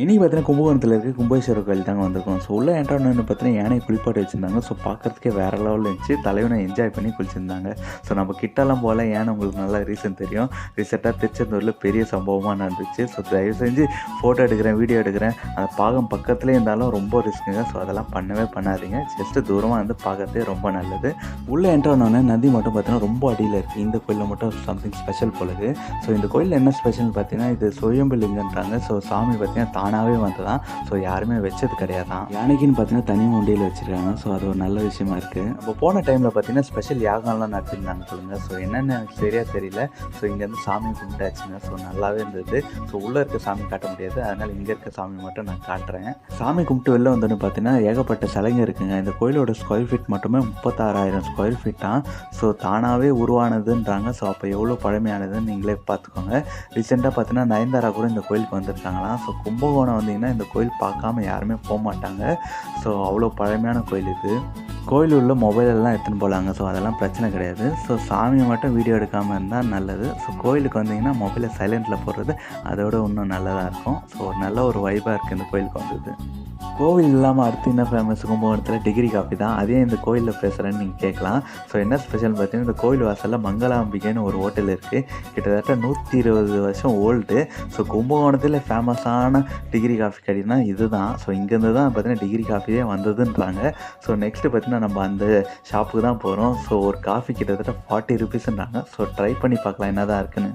இனி பார்த்தீங்கன்னா கும்பகோணத்தில் இருக்க கும்பேஸ்வரர் கோயில் தாங்க வந்திருக்கோம். ஸோ உள்ள என்ட்ரானு பார்த்தீங்கன்னா யானை குளிப்பாட்டி வச்சுருந்தாங்க. ஸோ பார்க்குறதுக்கே வேறு லெவலில் இருந்துச்சு. தலைவனை என்ஜாய் பண்ணி குளிச்சிருந்தாங்க. ஸோ நம்ம கிட்டலாம் போகல. ஏன்னு உங்களுக்கு நல்லா ரீசன் தெரியும். ரீசெண்டாக திருச்செந்தூரில் பெரிய சம்பவமாக நடந்துச்சு. ஸோ தயவு செஞ்சு ஃபோட்டோ எடுக்கிறேன் வீடியோ எடுக்கிறேன். அதை பாகம் பக்கத்துலேயே இருந்தாலும் ரொம்ப ரிஸ்க்குங்க ஸோ அதெல்லாம் பண்ணவே பண்ணாதீங்க. ஜஸ்ட்டு தூரமாக வந்து பார்க்குறதே ரொம்ப நல்லது. உள்ளே என்ட்ரானோடனே நதி மட்டும் பார்த்தீங்கன்னா ரொம்ப அடியில் இருக்குது இந்த கோயிலில் மட்டும் சம்திங் ஸ்பெஷல் போலது ஸோ இந்த கோயிலில் என்ன ஸ்பெஷல் பார்த்தீங்கன்னா இது சுயம்பு லிங்கன்றாங்க ஸோ சாமி பார்த்தீங்கன்னா தானாகவே வந்ததான் ஸோ யாருமே வச்சது கிடையாது? தான் யானைக்குன்னு பார்த்தீங்கன்னா தனி உண்டியில் வச்சுருக்காங்க. ஸோ அது ஒரு நல்ல விஷயமா இருக்குது அப்போ போன டைமில் பார்த்தீங்கன்னா ஸ்பெஷல் யாகம்லாம் நடத்திருந்தாங்க சொல்லுங்கள் ஸோ என்னென்னு சரியாக தெரியல. ஸோ இங்கேருந்து சாமி கும்பிட்டாச்சுங்க. ஸோ நல்லாவே இருந்தது. ஸோ உள்ளே இருக்க சாமி காட்ட முடியாது. அதனால் இங்கே இருக்க சாமி மட்டும் நான் காட்டுறேன். சாமி கும்பிட்டு வெளில வந்தோன்னு பார்த்தீங்கன்னா ஏகப்பட்ட சிலைங்க இருக்குங்க. இந்த கோயிலோட ஸ்கொயர் ஃபீட் மட்டுமே முப்பத்தாறாயிரம் ஸ்கொயர் ஃபீட் தான் ஸோ தானாகவே உருவானதுன்றாங்க. ஸோ அப்போ எவ்வளோ பழமையானதுன்னு நீங்களே பார்த்துக்கோங்க. ரீசெண்டாக பார்த்தீங்கன்னா நயன்தாரா கூட இந்த கோயிலுக்கு வந்திருக்காங்களாம். ஸோ கும்பகோணம் வந்தீங்கன்னா இந்த கோயில் பார்க்காம யாருமே போக மாட்டாங்க. ஸோ அவ்வளோ பழமையான கோயில் இது. கோயில் உள்ள மொபைலெல்லாம் எடுத்துன்னு போகலாங்க ஸோ அதெல்லாம் பிரச்சனை கிடையாது. ஸோ சாமியை மட்டும் வீடியோ எடுக்காமல் இருந்தால் நல்லது. ஸோ கோயிலுக்கு வந்தீங்கன்னா மொபைலை சைலண்ட்டில் போடுறது அதோட இன்னும் நல்லதாக இருக்கும். ஸோ ஒரு நல்ல ஒரு வைபாக இருக்குது இந்த கோயிலுக்கு வந்தது. கோவில் இல்லாமல் அடுத்து என்ன ஃபேமஸ் கும்பகோணத்தில் டிகிரி காஃபி தான். அதே இந்த கோயிலில் பேசுகிறேன்னு நீங்கள் கேட்கலாம். ஸோ என்ன ஸ்பெஷல் பார்த்தீங்கன்னா இந்த கோயில் வாசலில் மங்களாம்பிகைன்னு ஒரு ஹோட்டல் இருக்குது கிட்டத்தட்ட நூற்றி இருபது வருஷம் ஓல்டு ஸோ கும்பகோணத்தில் ஃபேமஸான டிகிரி காஃபி கடைனா இதுதான். ஸோ இங்கேருந்து தான் பார்த்தீங்கன்னா டிகிரி காஃபியே வந்ததுன்றாங்க. ஸோ நெக்ஸ்ட்டு பார்த்தீங்கன்னா நம்ம அந்த ஷாப்புக்கு தான் போகிறோம் ஸோ ஒரு காஃபி கிட்டத்தட்ட ஃபார்ட்டி ருபீஸ்ன்றாங்க ஸோ ட்ரை பண்ணி பார்க்கலாம் என்ன தான் இருக்குன்னு.